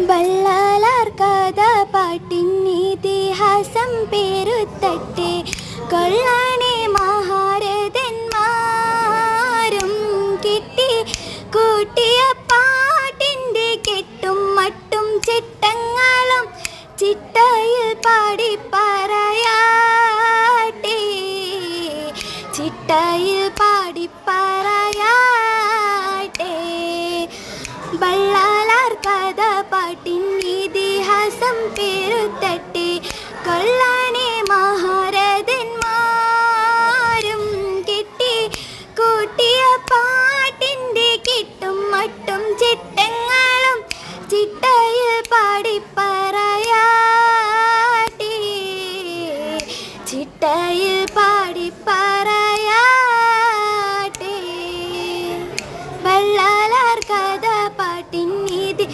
വള്ളാലാർ കഥ പാട്ടിന്നിതിഹാസം പേരുത്തട്ടെ. കൊള്ളാണെ മഹാരഥന്മാരും കിട്ടി. കൂട്ടിയ പാട്ടിന്റെ കെട്ടും മട്ടും ചിട്ടങ്ങളും ചിട്ടയിൽ പാടി പറയാട്ടെ. ചിട്ടയിൽ പാടി പറയാട്ടെ. വള്ള പാദം തിരുത്തട്ടെ. കൊള്ളാനെ മഹാരഥന്മാരും കിട്ടി. കൂട്ടിയ പാട്ടിന്റെ കിട്ടും മട്ടും ചിട്ടങ്ങളും ചിട്ടയിൽ പാടിപ്പറയാട്ടെ. ചിട്ടയിൽ പാടി